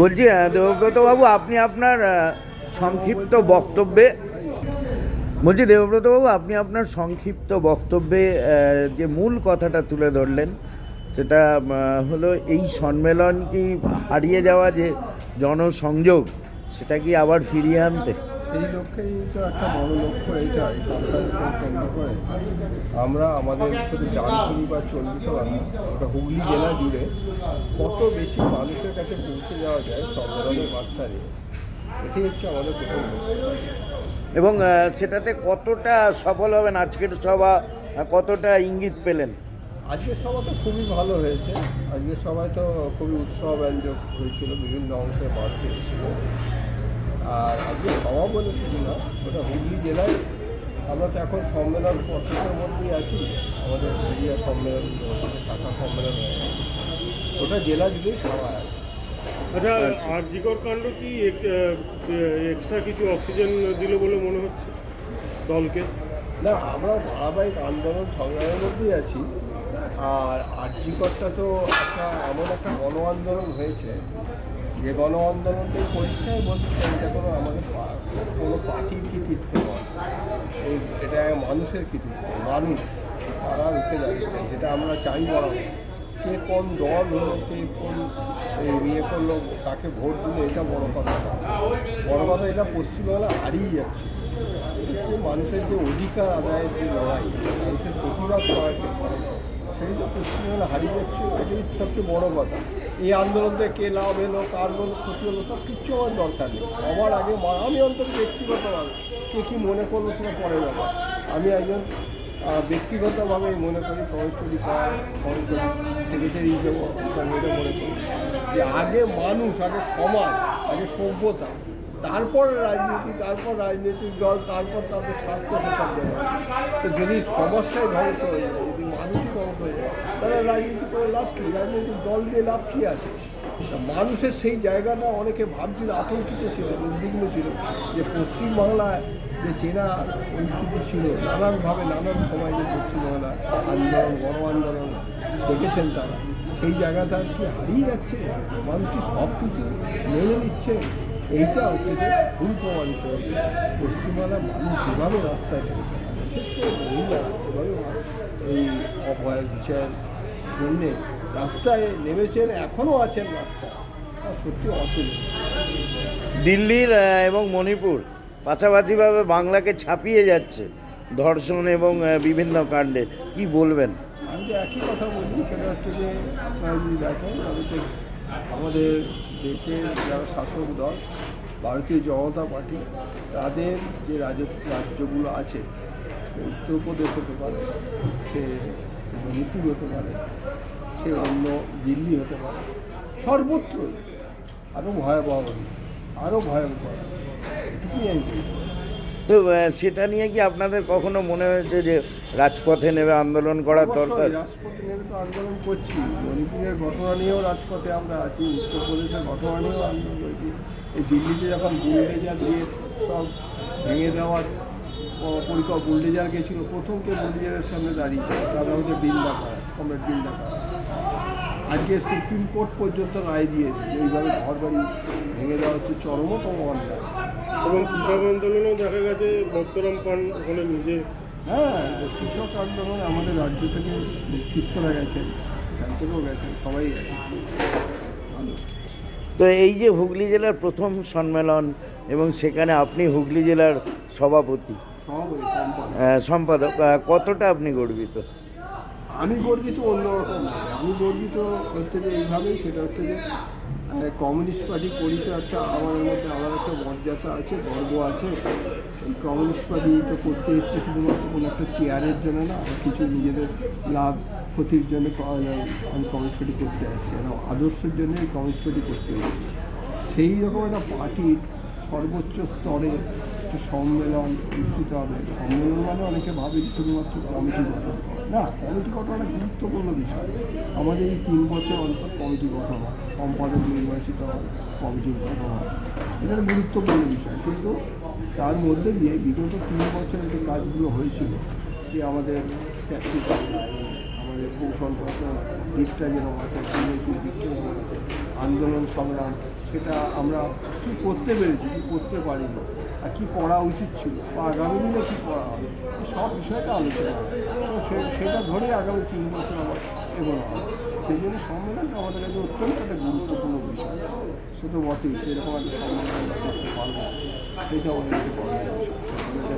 বলছি দেবব্রত দেবব্রতবাবু আপনি আপনার সংক্ষিপ্ত বক্তব্যে, বলছি দেবব্রতবাবু আপনি আপনার সংক্ষিপ্ত বক্তব্যে যে মূল কথাটা তুলে ধরলেন, সেটা হলো এই সম্মেলন কি হারিয়ে যাওয়া যে জনসংযোগ, সেটা কি আবার ফিরিয়ে আনতে? সেই লক্ষ্যেই তো একটা বড় লক্ষ্য কনফারেন্সকে কেন্দ্র করে। আমরা আমাদের শুধু ডানকুনি বা চণ্ডীতলা না, গোটা হুগলি জেলা জুড়ে কত বেশি মানুষের কাছে পৌঁছে যাওয়া যায় সব ধরনের বার্তা নিয়ে এটাই হচ্ছে আমাদের প্রথম এবং সেটাতে কতটা সফল হবেন? আজকের সভা কতটা ইঙ্গিত পেলেন? আজকের সভা তো খুবই ভালো হয়েছে। আজকের সভায় তো খুবই উৎসবাঞ্জক হয়েছিল বিভিন্ন অংশের মানুষ এসেছিল। আর আজকে সভা বলে শুধু না ওটা হুগলি জেলায়। আমরা তো এখন সম্মেলন প্রসেসের মধ্যেই আছি। আমাদের এরিয়া সম্মেলন শাখা সম্মেলন হয়ে গেছে। ওটা জেলা জুড়েই সবাই আছে। আচ্ছা আর জিকর কাণ্ড কি এক্সট্রা কিছু অক্সিজেন দিল বলে মনে হচ্ছে দলকে? না আমরা ধারাবাহিক আন্দোলন সংগ্রামের মধ্যেই আছি। আর আর্যিকরটা তো একটা এমন একটা গণ আন্দোলন হয়েছে, যে গণ আন্দোলনটাই পরিষ্কার বলতে চাই, এটা কোনো আমাদের কোনো পার্টির কৃতিত্ব নয়। এই এটা মানুষের কৃতিত্ব, মানুষ, তারা রুখে দাঁড়িয়েছে, যেটা আমরা চাই বড় কে কোন দল হলো, কে কোন ইয়ে করল তাকে ভোট দিলে, এটা বড় কথা না। বড় কথা এটা পশ্চিমবাংলা হারিয়ে যাচ্ছে। হচ্ছে মানুষের যে অধিকার আদায়ের যে লড়াই, মানুষের প্রতিবাদ করার যে সেটি তো পশ্চিমবাংলা হারিয়ে যাচ্ছে এটাই সবচেয়ে বড় কথা। এই আন্দোলন থেকে কে লাভ এলো, কার বলো ক্ষতি হলো, সব কিচ্ছু আমার দরকার নেই। সবার আগে আমি অন্তত ব্যক্তিগতভাবে কে কী মনে করল সেটা পরে ব্যাপার আমি একজন ব্যক্তিগতভাবে মনে করি কমিশনারি সেক্রেটারি হিসেবে মনে করি যে আগে মানুষ, আগে সমাজ, আগে সভ্যতা তারপর রাজনীতি, তারপর রাজনৈতিক দল, তারপর তাদের স্বার্থ সেসব তো যদি সমাজটাই ধ্বংস হয়ে যায়, যদি মানুষই ধ্বংস হয়ে যায়, তাহলে রাজনীতি করে লাভ কী? রাজনৈতিক দল দিয়ে লাভ কী আছে? মানুষের সেই জায়গাটা অনেকে ভাবছিল, আতঙ্কিত ছিল, উদ্বিগ্ন ছিল যে পশ্চিমবাংলায় যে চেনা পরিস্থিতি ছিল, নানানভাবে নানান সময় যে পশ্চিমবাংলা আন্দোলন, গণ আন্দোলন দেখেছেন তারা। সেই জায়গাটা কি হারিয়ে যাচ্ছে? মানুষ কি সব কিছু মেনে নিচ্ছে? এইটা হচ্ছে যে ভুল প্রমাণিত হয়েছে। পশ্চিমবাংলার মানুষ এভাবে রাস্তায় নেমেছে বিশেষ করে মহিলা এভাবে এই অভয় বিষয়ের জন্যে রাস্তায় নেমেছেন এখনও আছেন রাস্তায়। সত্যি অতুলনীয় দিল্লির এবং মণিপুর পাশাপাশিভাবে বাংলাকে ছাপিয়ে যাচ্ছে ধর্ষণ এবং বিভিন্ন কাণ্ডে। কি বলবেন? আমি যে একই কথা বলি সেটা হচ্ছে যে আপনারা যদি দেখেন আমি তো আমাদের দেশের যারা শাসক দল, ভারতীয় জনতা পার্টি, তাদের যে রাজ্য, রাজ্যগুলো আছে উত্তরপ্রদেশ হতে পারে, সে মণিপুর হতে পারে, সে অন্য দিল্লি হতে পারে, সর্বত্রই আরও ভয়াবহ আরও ভয়ঙ্কর এটুকুই আমি। তো সেটা নিয়ে কি আপনাদের কখনো মনে হয়েছে যে রাজপথে নেবে আন্দোলন করার দরকার? রাজপথে নেমে তো আন্দোলন করছি। মণিপুরের ঘটনা নিয়েও রাজপথে আমরা আছি উত্তরপ্রদেশের ঘটনা নিয়েও আন্দোলন করছি। এই দিল্লিতে যখন বুলডেজার দিয়ে সব ভেঙে দেওয়ার পরিকল্প বুলডেজার গেছিল প্রথম কে বুলডেজারের সামনে দাঁড়িয়েছে তারা হচ্ছে বৃন্দাকার কমরেড বৃন্দাকার আজকে সুপ্রিম কোর্ট পর্যন্ত রায় দিয়েছে যে এইভাবে ঘর বাড়ি ভেঙে দেওয়া হচ্ছে চরমতম অন্যায়। এবং কৃষক আন্দোলনেও দেখা গেছে ভক্তরাম পান ওখানে নিজে। হ্যাঁ কৃষক আন্দোলন আমাদের রাজ্য থেকে নেতৃত্বরা গেছেন এখান থেকেও গেছেন সবাই গেছেন তো এই যে হুগলি জেলার প্রথম সম্মেলন এবং সেখানে আপনি হুগলি জেলার সভাপতি সভাপতি সম্পাদক আহ, কতটা আপনি গর্বিত? আমি গর্বিত অন্যরকম। আমি গর্বিত হচ্ছে যে এইভাবেই সেটা হচ্ছে যে কমিউনিস্ট পার্টি পরিচয় একটা আমার মধ্যে আমার একটা মর্যাদা আছে, গর্ব আছে। এই কমিউনিস্ট পার্টি তো করতে এসছে শুধুমাত্র কোনো একটা চেয়ারের জন্য না কিছু নিজেদের লাভ ক্ষতির জন্য আমি কমিউনিস্ট পার্টি করতে আসছি একটা আদর্শের জন্য এই কমিউনিস্ট পার্টি করতে এসেছি। সেই রকম একটা পার্টির সর্বোচ্চ স্তরে একটা সম্মেলন অনুষ্ঠিত হবে। সম্মেলন মানে অনেকে ভাবে শুধুমাত্র কমিটি গঠন। না, কমিটি গঠন একটা গুরুত্বপূর্ণ বিষয়। আমাদের এই তিন বছর অন্তর কমিটি গঠন হয়। সম্পাদক নির্বাচিত হয়, কমিটি গঠন হয়। এটা গুরুত্বপূর্ণ বিষয়। কিন্তু তার মধ্যে দিয়ে বিগত তিন বছরের যে কাজগুলো হয়েছিল, যে আমাদের আমাদের কৌশলগত দিকটা যেরকম আছে, দিকটা যেরকম আছে, আন্দোলন সংগ্রাম সেটা আমরা কী করতে পেরেছি, কী করতে পারি না আর কী করা উচিত ছিল, বা আগামী দিনে কী করা হবে, সব বিষয়টা আলোচনা তো সেটা ধরেই আগামী তিন বছর আমার এগোনো হবে। সেই জন্য সম্মেলনটা আমাদের কাছে অত্যন্ত একটা গুরুত্বপূর্ণ বিষয়। সে তো বটেই, সেরকম একটা সম্মেলন আমরা করতে পারব এটা আমাদের